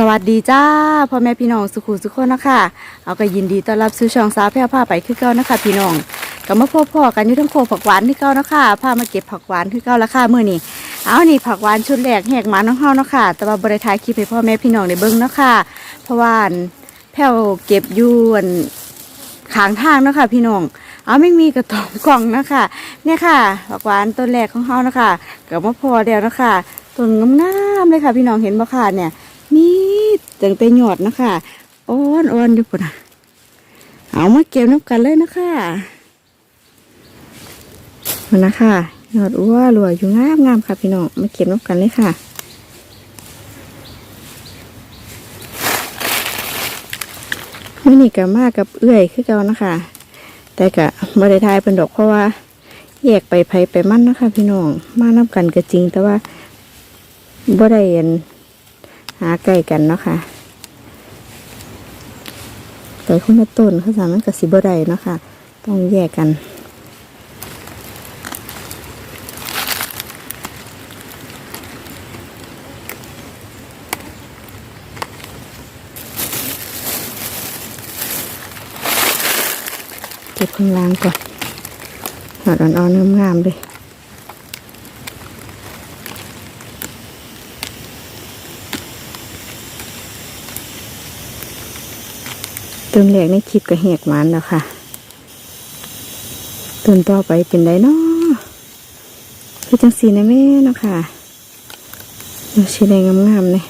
สวัสดีจ้าพ่อแม่พี่น้องสุขุสุขคนนะคะเอาก็ยินดีต้อนรับสู่ช่องสาวแพร่ผ้าไปคือเก่านะคะ พี่น้องก็มาพบพ่อกันอยู่ทั้งโคผักหวานที่เก่านะคะพามาเก็บผักหวานที่เก่าละค่ะมื้อนี้เอานี่ผักหวานชุดแรกแหกหมาน้องเฮานะค่ะแต่ว่าบริทายคลิปให้พ่อแม่พี่น้องได้เบิ่งนะค่ะเพราะว่าอันแผ่เก็บยู่อันขางทางนะคะพี่น้องเอาไม่มีกระตองกล่องนะคะเนี่ยค่ะผักหวานต้นแรกของเฮานะคะก็มาพอเดียวนะคะต้นงามๆเลยค่ะ พี่น้องเห็นบ่ค่ะเนี่ย มีจังแต่หยอดนะคะอ้อนอ้อนอยู่ปุ่นน่ะเอามาเก็บน้ำกันเลยนะคะมันนะคะหยอดอ้วรัวอยู่งามงามค่ะพี่น้องมาเก็บน้ำกันเลยค่ะมื่อนี้ก็มากกับเอื้อยคือเก่านะคะ แต่ก็บริทายเป็นดอกเพราะว่าแยกไปไผไปมั่นนะคะ พี่น้องมาน้ำกันก็จริง แต่ว่าบ่ได้เห็น หาใกล้กันเนาะค่ะแต่คนละต้นเขาสามารถกับสิบไดเนาะค่ะ ต้องแยกกันเก็บข้างล่างก่อนหอดอ่อนๆงามๆเลย ต้นแรกในคลิปก็แหกหมันแล้วค่ะ ต้นต่อไปเป็นไดเนาะคือจังสีนะแม่เนาะค่ะดูสีแดงงามๆเลย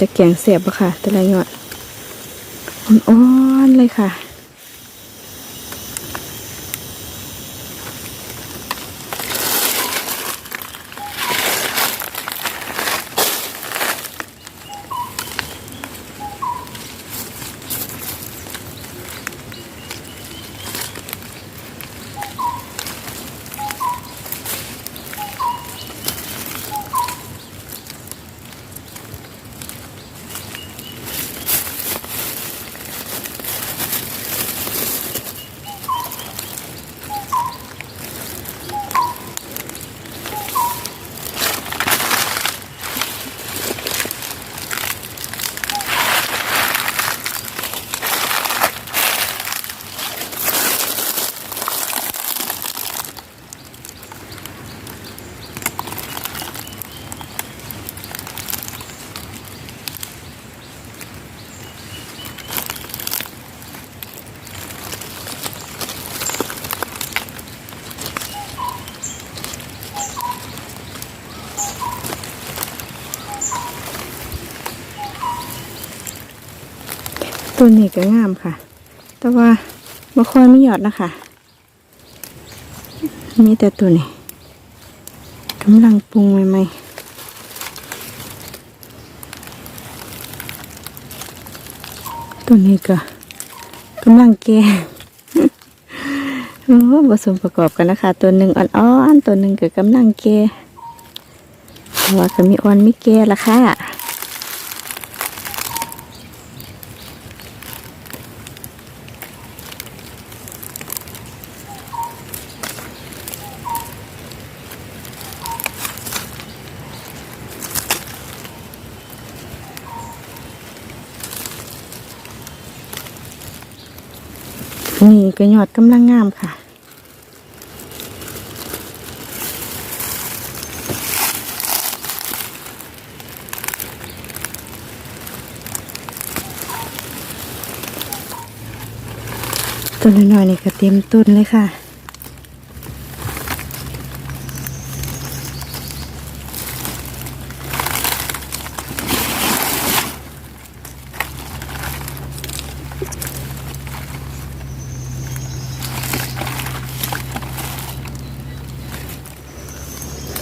จะแกงเสียบอะค่ะ แต่ละยอดอ่อนๆเลยค่ะ ตัวนี้ก็งามค่ะ แต่ว่าบางคนไม่หยอดนะคะมีแต่ตัวนี้กำลังปรุงใหม่ๆตัวนี้ก็กำลังแก่โอ้ผสมประกอบกันนะคะ ตัวหนึ่งอ่อนๆ ตัวหนึ่งก็กำลังแก่แต่ว่าก็มีอ่อนมีแก่ละค่ะ นี่ก็ยอดกำลังงามค่ะ ต้นน้อยๆนี่ก็เต็มต้นเลยค่ะ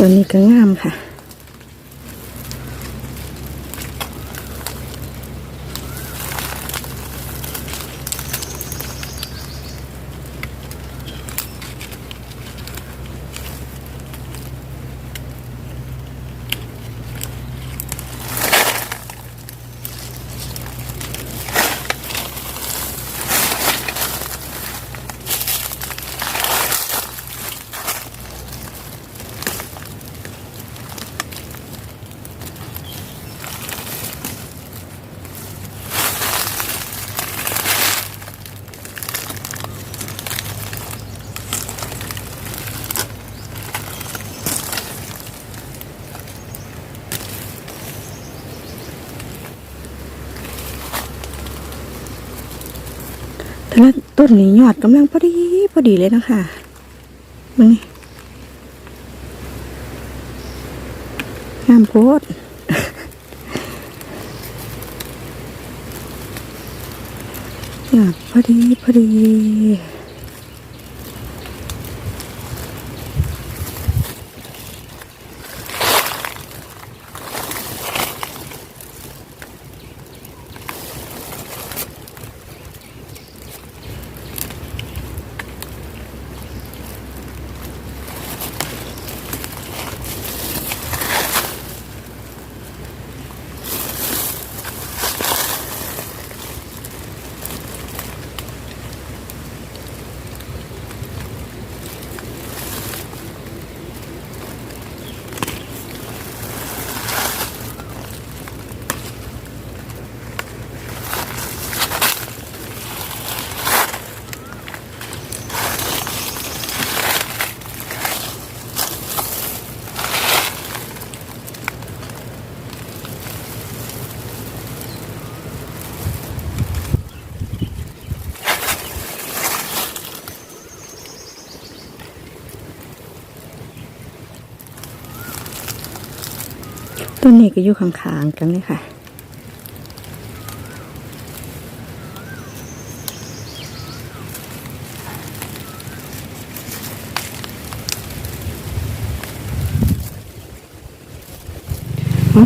ตัวนี้ก็งามค่ะ แต่ละต้นนี้ยอดกำลังพอดีพอดีเลยนะคะมันนี่งามโพดยอดพอดีพอดี ต้นนี้ก็อยู่ข้างๆกันเลยค่ะ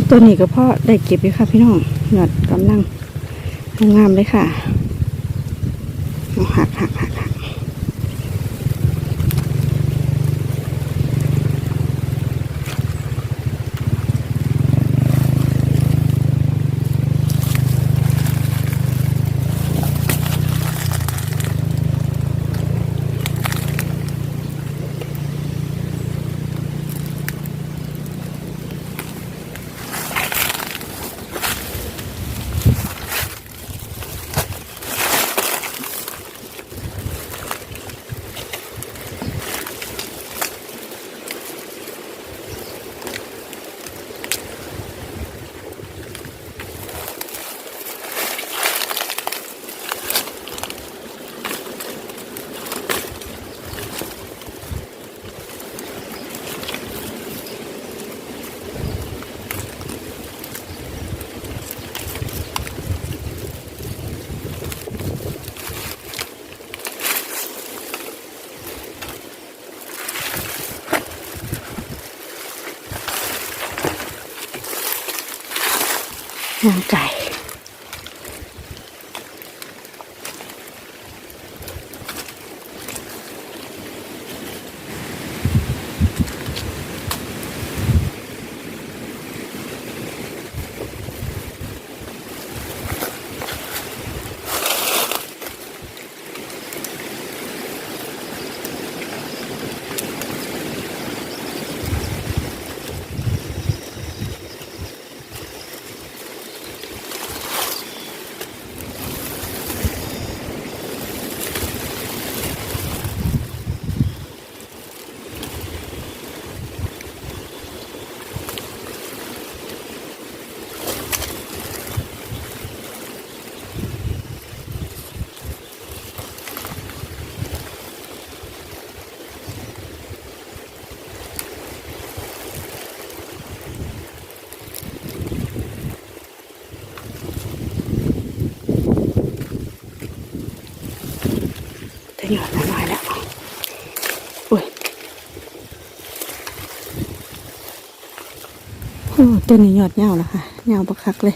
ตัวนี้ก็พ่อได้เก็บอยู่ค่ะพี่น้องหยอดกำลังงามเลยค่ะหักหักหักหัก งา ตัวนี้หยอดเงาแล้วค่ะเงาบักคักเลย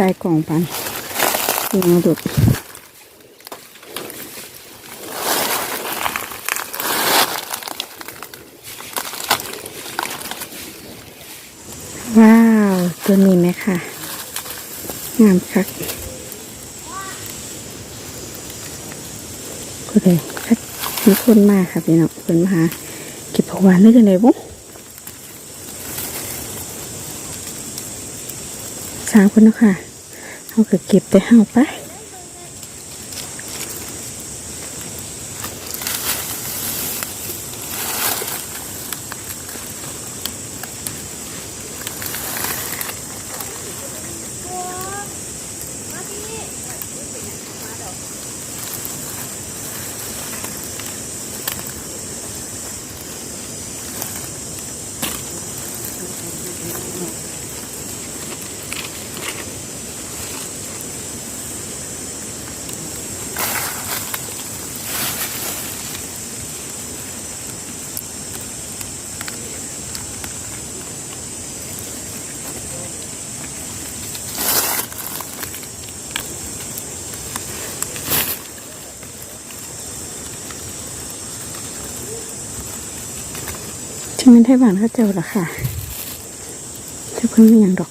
ใส่กล่องไปันยังหลุดว้าว ตัวนี้ไหมค่ะ งามคักก็เลยคักมีคนมากค่ะพี่น้องคนมาหาเก็บผัวานด้วยกันเลบุ๊สามคนนะค่ะ เขาก็เก็บไปเฮาไป ช่างมันไทยบ้านเขาเจ้าละค่ะเจ้าเพิ่งไม่ยังดอก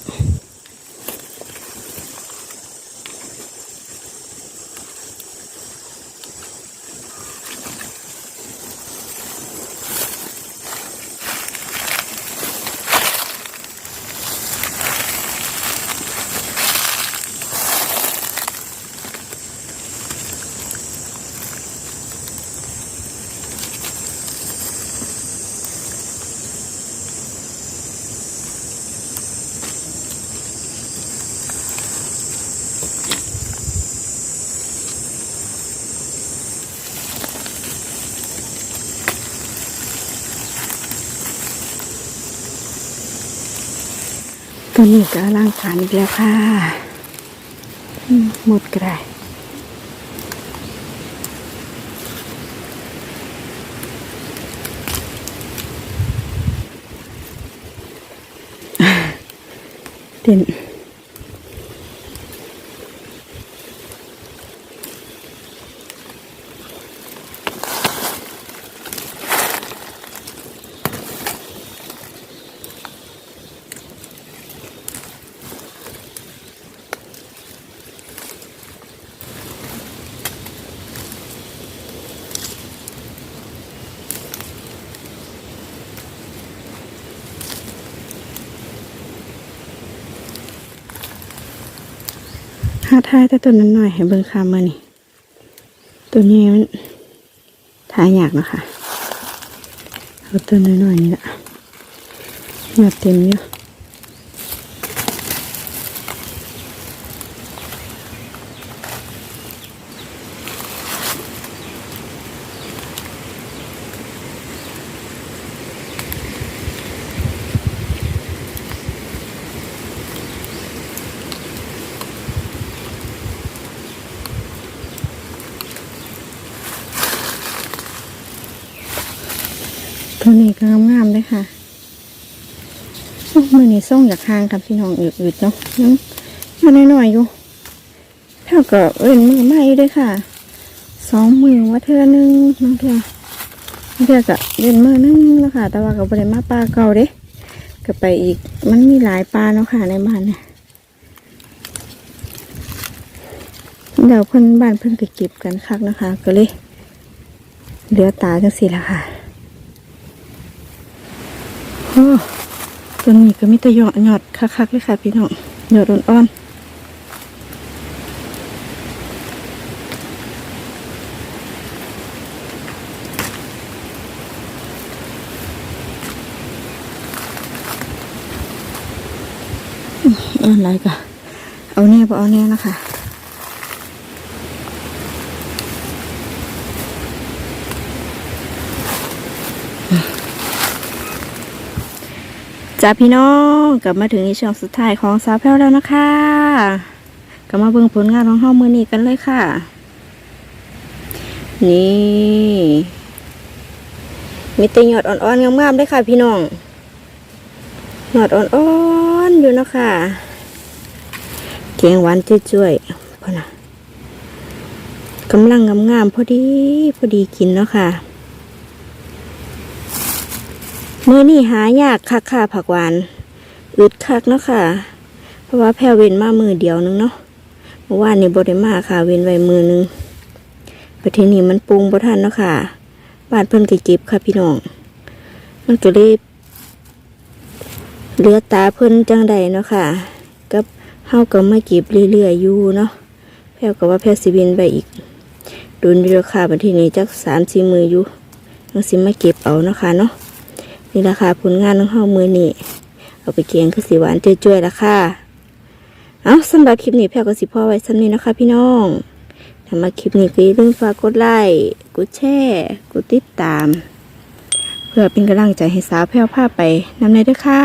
ตัวนี้ก็ร่างผ่านอีกแล้วค่ะหมดกระไรเด่น หาทายแต่ตัวนั้นหน่อยให้เบิ่งคามานี่ตัวนี้มันทายยากนะคะเอาตัวน้อยๆนี่ละหยาดเต็มอยู่ ตัวนี้ก็งามๆเลยค่ะมือมือนี้ส่งจากทางครับพี่น้องอืดๆเนาะยังยังน้อยๆอยู่เท่ากับเอิ้นมือใหม่ด้วยค่ะ สองมือว่าเธอหนึ่งน้องเธอน้องเธอก็เล่นมือหนึงแล้วค่ะ แต่ว่าก็บริมาปลาเก่าเด้ก็ไปอีก มันมีหลายปลาเนาะค่ะในบ้านเนี่ยเดี๋ยวเพิ่นบ้านเพิ่นก็เก็บกันคักนะคะ ก็เลยเหลือตาจังสิละค่ะ ตัวนี้ก็มีแต่หยอดหยอดคักๆเลยค่ะพี่น้องหยอดอ่อนๆอื้ออ่อนไรก็เอาแน่บ่เอาแน่นะคะ จ้าพี่น้องกลับมาถึงในช่วงสุดท้ายของสาวแพ้วแล้วนะคะกลับมาเบิ่งผลงานของเฮามือนี้กันเลยค่ะ นี่มีแต่หยอดอ่อนๆงามๆเลยค่ะ พี่น้องหยอดอ่อนๆอยู่นะคะแกงหวานจุ้ยๆพอนะกำลังงามๆพอดีพอดีกินเนาะค่ะ มือนี่หายากคักค่ะผักหวานอึดคักเนาะค่ะ เพราะว่าแพรเว้นมามือเดียวนึงเนาะเมื่อวานนี่บไดมาค่ะเว้นไว้มือนึงประเทศนี้มันปรุงบ่ทันเนาะค่ะบานเพิ่นก็เก็บค่ะพี่น้อง มันก็เลยเหลือตาเพิ่นจังใดเนาะค่ะกับเฮาก็มาเก็บเรื่อยๆอยู่เนาะแพรวก็ว่าแพรวสิบินไปอีกโดนอยู่แล้วค่ะบัดทีนี้จัก3-4มืออยู่จังสิมาเก็บเอาเนาะค่ะเนาะ นี่ราคาผลงานของเฮามือนี้เอาไปเกียงคือสิหวานจ้วยๆละค่ะเอาสำหรับคลิปนี้แพรก็สิพ่อไว้ซ้ำนี้นะคะ พี่น้องถ้ามาคลิปนี้ก็อย่าลืมฝากกดไลค์กดแชร์กดติดตาม เพื่อเป็นกำลังใจให้สาวแพรวพาไปนำในด้อค่ะ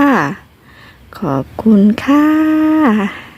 ขอบคุณค่ะ